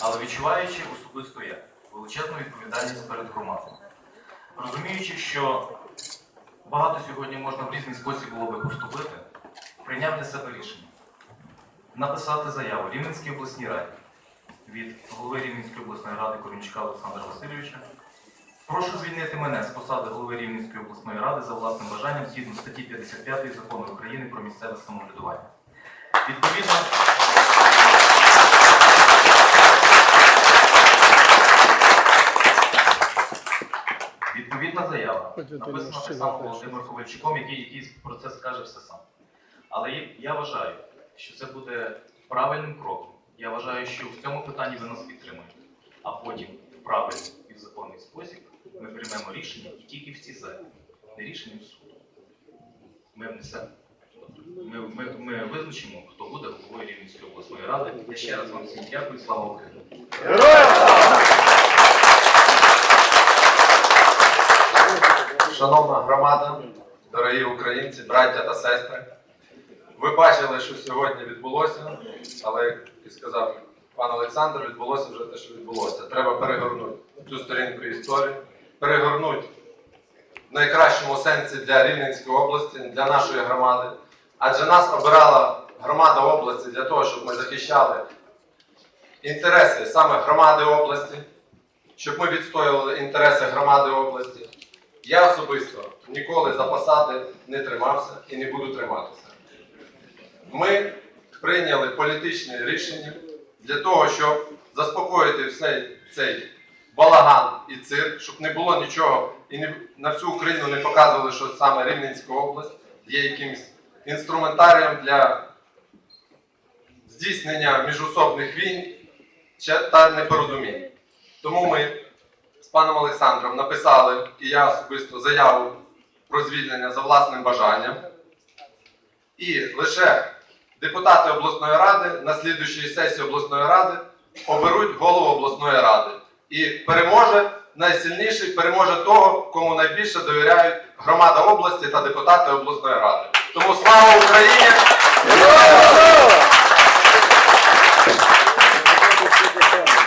але відчуваючи особисто я величезну відповідальність перед громадою. Розуміючи, що багато сьогодні можна в різний спосіб було би поступити, прийняв для себе рішення написати заяву Рівненській обласній раді від голови Рівненської обласної ради Корінчука Олександра Васильовича. Прошу звільнити мене з посади голови Рівненської обласної ради за власним бажанням згідно статті 55 закону України про місцеве самоврядування. Відповідно, заява написана так само Володимиром Ковальчуком, який, який про це скаже все сам. Але я- вважаю, що це буде правильним кроком. Я вважаю, що в цьому питанні ви нас підтримуєте. А потім в правильний і в законний спосіб ми приймемо рішення і тільки в ці залі, не рішенням суду. Ми внесемо. Ми, ми, ми визначимо, хто буде головою Рівненської обласної ради. Я ще раз вам всім дякую. Слава Україні! Шановна громада, дорогі українці, браття та сестри, ви бачили, що сьогодні відбулося, але, як і сказав пан Олександр, відбулося вже те, що відбулося. Треба перегорнути цю сторінку історії, перегорнути в найкращому сенсі для Рівненської області, для нашої громади. Адже нас обирала громада області для того, щоб ми захищали інтереси саме громади області, щоб ми відстоювали інтереси громади області. Я особисто ніколи за посади не тримався і не буду триматися. Ми прийняли політичне рішення для того, щоб заспокоїти цей, цей балаган і цирк, щоб не було нічого і не, на всю Україну не показували, що саме Рівненська область є якимось інструментарієм для здійснення міжособних війн та непорозумінь. Тому ми паном Олександром написали, і я особисто заяву про звільнення за власним бажанням. І лише депутати обласної ради на слідуючій сесії обласної ради оберуть голову обласної ради. І переможе найсильніший, переможе того, кому найбільше довіряють громада області та депутати обласної ради. Тому слава Україні!